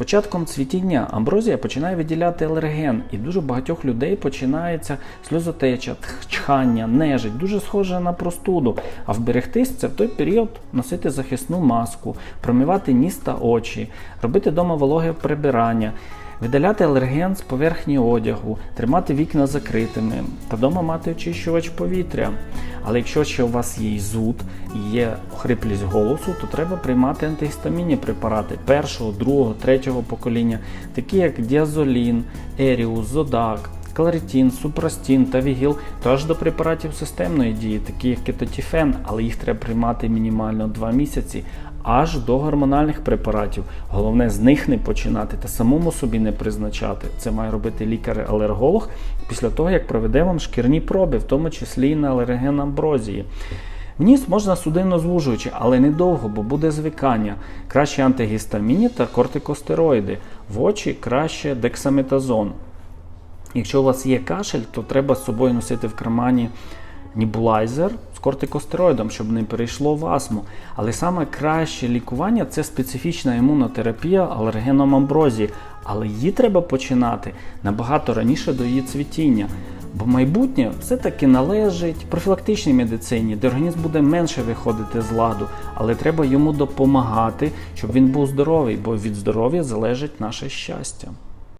початком цвітіння амброзія починає виділяти алерген, і дуже багатьох людей починається сльозотеча, чхання, нежить, дуже схоже на простуду. А вберегтись це в той період носити захисну маску, промивати ніс та очі, робити вдома вологе прибирання. Видаляти алерген з поверхні одягу, тримати вікна закритими та вдома мати очищувач повітря. Але якщо ще у вас є зуд є хриплість голосу, то треба приймати антигістамінні препарати першого, другого, третього покоління, такі як діазолін, еріус, зодак. Кларитін, супрастін та вігіл, то до препаратів системної дії, такі як кетотіфен, але їх треба приймати мінімально 2 місяці, аж до гормональних препаратів. Головне з них не починати та самому собі не призначати. Це має робити лікар-алерголог після того, як проведе вам шкірні проби, в тому числі і на алерген амброзії. В ніс можна судинно звужуючи, але недовго, бо буде звикання. Краще антигістаміні та кортикостероїди. В очі краще дексаметазон. Якщо у вас є кашель, то треба з собою носити в кармані нібулайзер з кортикостероїдом, щоб не перейшло в астму. Але саме краще лікування це специфічна імунотерапія алергеном амброзії. Але її треба починати набагато раніше до її цвітіння. Бо майбутнє все-таки належить профілактичній медицині, де організм буде менше виходити з ладу, але треба йому допомагати, щоб він був здоровий, бо від здоров'я залежить наше щастя.